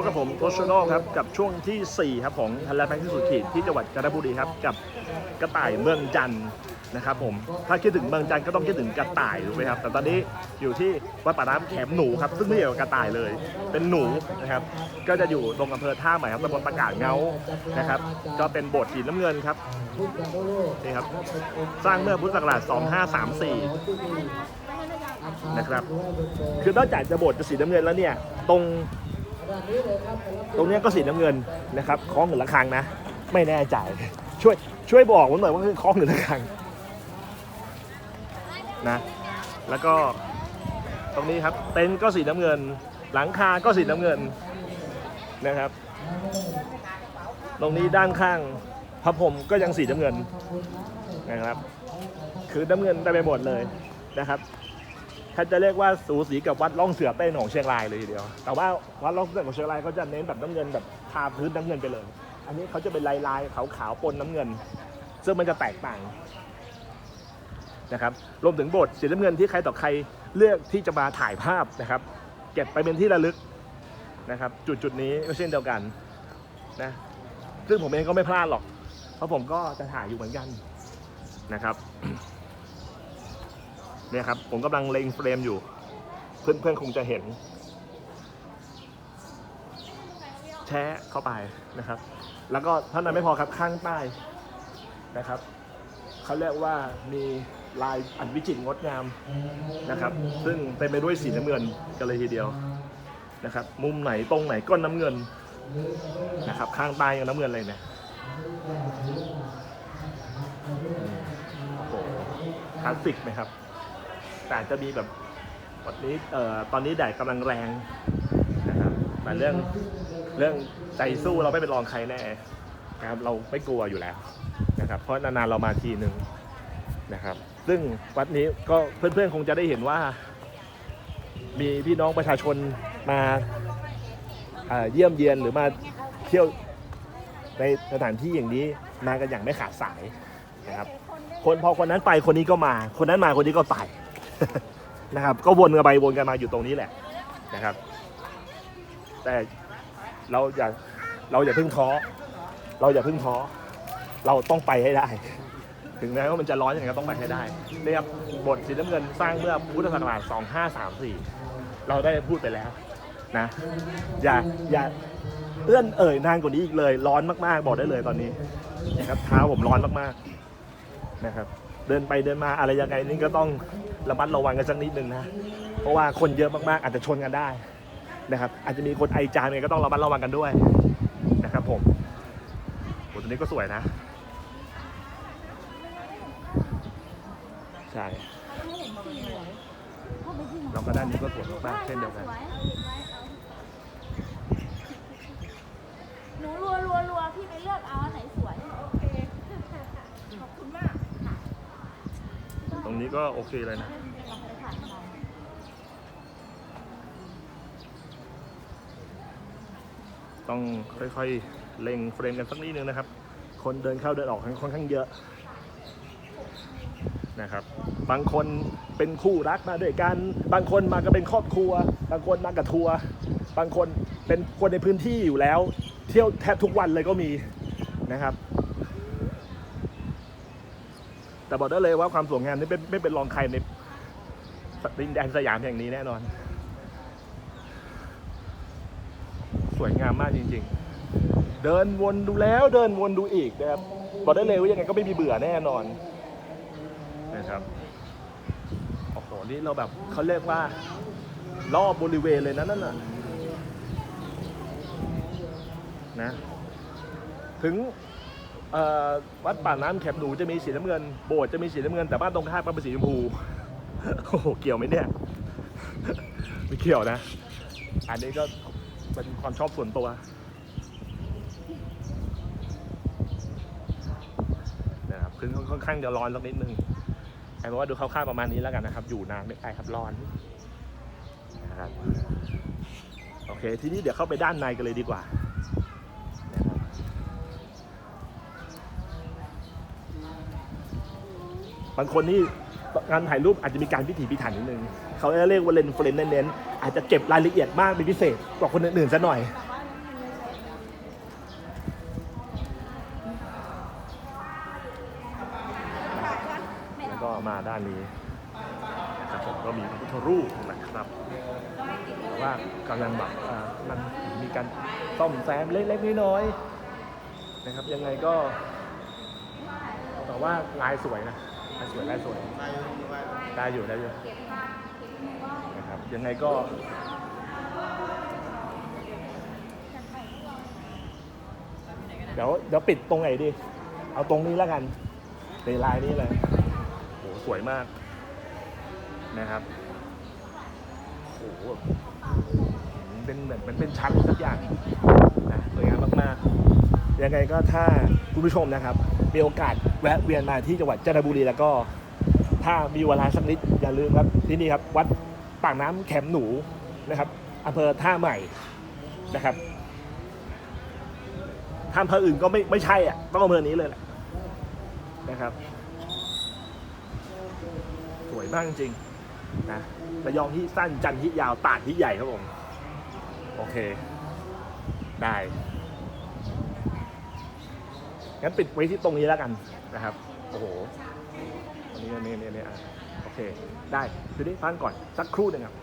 บกับผมโทชโนครับกับช่วงที่ 4 ครับของทันแลนด์แพ็กที่สุดขีดที่จังหวัดกาญจนบุรีครับกับกระต่ายเมืองจันทร์นะครับผมถ้าคิดถึงเมืองจันทร์ก็ต้องคิดถึงกระต่ายถูกไหมครับแต่ตอนนี้อยู่ที่วัดป่าน้ำแขมหนูครับซึ่งไม่เกี่ยวกับกระต่ายเลย เป็นหนูนะครับก็จะอยู่ตรงอำเภอท่าใหม่ครับตำบลประกาศเงานะครับก็เป็นโบสถ์สีน้ำเงินครับนี่ครับสร้างเมื่อพุทธศักราช 2534นะครับคือนอกจากจะโบสถ์จะสีน้ำเงินแล้วเนี่ยตรง ตรงนี้ก็สีน้ำเงินนะครับคล้องหรือระฆังนะ ไม่แน่ใจ ช่วยช่วยบอกผมหน่อยว่าคือคล้องหรือระฆังนะแล้วก็ตรงนี้ครับเต็นท์ก็สีน้ำเงิน หลังคาก็สีน้ำเงินนะครับ ตรงนี้ด้านข้างพระพรมก็ยังสีน้ำเงินนะครับ คือน้ำเงินได้ไปหมดเลยนะครับ ถ้าจะเรียกว่าสูสีกับวัดล่องเสือเต้นของเชียงรายเลยทีเดียว แต่ว่าวัดล่องเสือของเชียงรายเขาจะเน้นแบบน้ำเงินแบบทาพื้นน้ำเงินไปเลย อันนี้เขาจะเป็นลายลายขาวๆปนน้ำเงิน ซึ่งมันจะแตกต่างนะครับ รวมถึงโบสถ์สีน้ำเงินที่ใครต่อใครเลือกที่จะมาถ่ายภาพนะครับ เก็บไปเป็นที่ระลึกนะครับ จุดจุดๆนี้ก็เช่นเดียวกันนะซึ่งผมเองก็ไม่พลาดหรอก เพราะผมก็จะถ่ายอยู่เหมือนกันนะครับ เนี่ยครับ ผมกำลังเล็งเฟรมอยู่ เพื่อนๆคงจะเห็น แชะเข้าไปนะครับ แล้วก็เท่านั้นไม่พอครับข้างใต้นะครับเขาเรียกว่ามีลายอันวิจิตรงดงามนะครับ ซึ่งเต็มไปด้วยสีน้ำเงินกันเลยทีเดียวนะครับ มุมไหนตรงไหนก็น้ำเงินนะครับ ข้างใต้ยังน้ำเงินเลยเนี่ยโอ้โหคลาสสิกไหมครับ แต่จะมีแบบวันนี้เอ่อตอนนี้แดดกำลังแรงนะครับแต่เรื่องเรื่องใจสู้เราไม่เป็นรองใครแน่นะครับเราไม่กลัวอยู่แล้วนะครับเพราะนานๆเรามาทีหนึ่งนะครับ ซึ่งวัดนี้ก็เพื่อนๆคงจะได้เห็นว่า มีพี่น้องประชาชนมาเยี่ยมเยียนหรือมาเที่ยวในสถานที่อย่างนี้มากันอย่างไม่ขาดสายนะครับ คนพอคนนั้นไปคนนี้ก็มา คนนั้นมาคนนี้ก็ไป นะครับ ก็วนกันไปวนกันมาอยู่ตรงนี้แหละนะครับ แต่เราอย่าเราอย่าเพิ่งท้อ เราอย่าเพิ่งท้อ เราต้องไปให้ได้ ถึงแม้ว่ามันจะร้อนอยังไงก็ต้องไปให้ได้นี่ครับบทสีน้ำเงินสร้างเมื่อพุทธศักราช2534 เราได้พูดไปแล้วนะ อย่าอย่าเอื้อนเอ่ยนานกว่านี้อีกเลย ร้อนมากๆ บอกได้เลยตอนนี้นะครับเท้าผมร้อนมากๆนะครับ เดินไปเดินมาอะไรยังไงนี่ก็ต้อง ระมัดระวังกันสักนิดนึงนะ เพราะว่าคนเยอะมากๆ อาจจะชนกันได้นะครับ อาจจะมีคนไอจามเนี่ยก็ต้องระมัดระวังกันด้วยนะครับผมโหตัวนี้ก็สวยนะใช่แล้วก็ด้านนี้ก็สวยมากๆเช่นเดียวกันหนูรัวรัวรัวพี่ไปเลือกเอาอันไหนสวยโอเคขอบคุณมากตรงนี้ก็โอเคเลยนะ ต้องค่อยๆเล็งเฟรมกันสักนิดนึงนะครับ คนเดินเข้าเดินออกค่อนข้างเยอะนะครับ บางคนเป็นคู่รักมาด้วยกัน บางคนมาก็เป็นครอบครัว บางคนมากับทัวร์ บางคนเป็นคนในพื้นที่อยู่แล้ว เที่ยวแทบทุกวันเลยก็มีนะครับ แต่บอกได้เลยว่าความสวยงามนี่ไม่เป็นรองใครในดินแดนสยามแห่งนี้แน่นอน สวยงามมากจริง ๆ เดินวนดูแล้วเดินวนดูอีกนะครับบอกได้เลยว่ายังไงก็ไม่มีเบื่อแน่นอนนะครับโอ้โหนี่เราแบบเขาเรียกว่ารอบบริเวณเลยนะนั่นน่ะนะถึงเอ่อวัดป่าน้ำแคบหนูจะมีสีน้ำเงิน โบสถ์จะมีสีน้ำเงินแต่บ้านตรงข้ามเป็นสีชมพูโอ้โหเกี่ยวไหมเนี่ยไม่เกี่ยวนะ อันนี้ก็ เป็นความชอบส่วนตัวนะครับคือค่อนข้างจะร้อนสักนิดนึงไอ้เพราะว่าดูคร่าวๆประมาณนี้แล้วกันนะครับ อยู่นานไม่ไปครับร้อนนะครับโอเค ทีนี้เดี๋ยวเข้าไปด้านในกันเลยดีกว่าบบางคนนี่งานถ่ายรูปอาจจะมีการพิถีพิถันนิดนึง เขาเรียกว่าเลนส์เฟรนเน้นๆอาจจะเก็บรายละเอียดมากเป็นพิเศษกว่าคนอื่นๆซะหน่อยแล้วก็มาด้านนี้นะครับผมก็มีพระพุทธรูปนะครับแต่ว่ากำลังแบบมันมีการซ่อมแซมเล็กๆน้อยๆนะครับ ยังไงก็แต่ว่าลายสวยนะลายสวยลายสวยได้อยู่ได้อยู่ นะครับยังไงก็เดี๋ยวเดี๋ยวปิดตรงไหนดี เอาตรงนี้แล้วกันในลายนี้เลยโหสวยมากนะครับโอ้โหเป็นเหมือนมันเป็นชั้นสักอย่างนะสวยงามมากๆยังไงก็ถ้าคุณผู้ชมนะครับ มีโอกาสแวะเวียนมาที่จังหวัดจันทบุรีแล้วก็ ถ้ามีเวลาสักนิดอย่าลืมครับที่นี่ครับวัดปากน้ำแขมหนูนะครับอำเภอท่าใหม่นะครับถ้าอำเภออื่นก็ไม่ไม่ใช่อะต้องอำเภอนี้เลยแหละนะครับ สวยมากจริงนะระยองที่สั้นจันที่ยาวตาดที่ใหญ่ครับผมโอเค ได้งั้นปิดไว้ที่ตรงนี้แล้วกันนะครับ โอ้โห นี่นี่นี่อะโอเค ได้คือได้ฟังก่อนสักครู่หนึ่งครับ